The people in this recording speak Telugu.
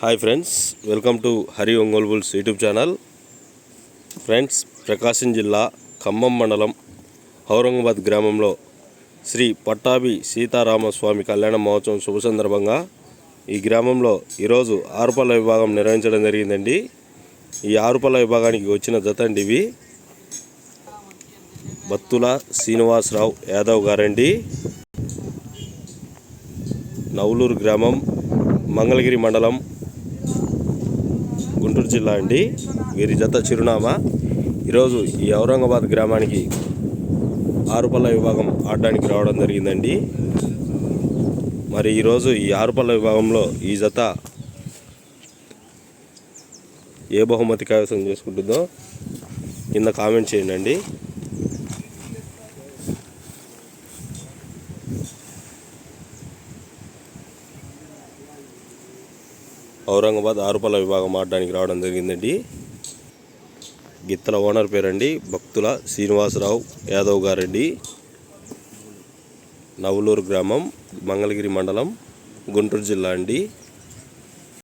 Hi friends welcome to Hari Ongole bulls YouTube channel friends Prakasam జిల్లా ఖమ్మం మండలం ఔరంగాబాద్ గ్రామంలో శ్రీ పట్టాభి సీతారామస్వామి కళ్యాణ మహోత్సవం శుభ సందర్భంగా ఈ గ్రామంలో ఈరోజు ఆరుపల్ల విభాగం నిర్వహించడం జరిగిందండి. ఈ ఆరుపల్ల విభాగానికి వచ్చిన జతండి ఇవి. బత్తుల శ్రీనివాసరావు యాదవ్ గారండి. నవలూరు గ్రామం మంగళగిరి మండలం గుంటూరు జిల్లా అండి. వీరి జత చిరునామా. ఈరోజు ఈ ఔరంగాబాద్ గ్రామానికి ఆరుపల్ల విభాగం ఆడడానికి రావడం జరిగిందండి. మరి ఈరోజు ఈ ఆరుపల్ల విభాగంలో ఈ జత ఏ బహుమతి కైవసం చేసుకుంటుందో కింద కామెంట్ చేయండి. ఔరంగాబాద్ ఆరుపల్ల విభాగం ఆడడానికి రావడం జరిగిందండి. గిత్తల ఓనర్ పేరండి భక్తుల శ్రీనివాసరావు యాదవ్ గారండి. నవలూరు గ్రామం మంగళగిరి మండలం గుంటూరు జిల్లా అండి.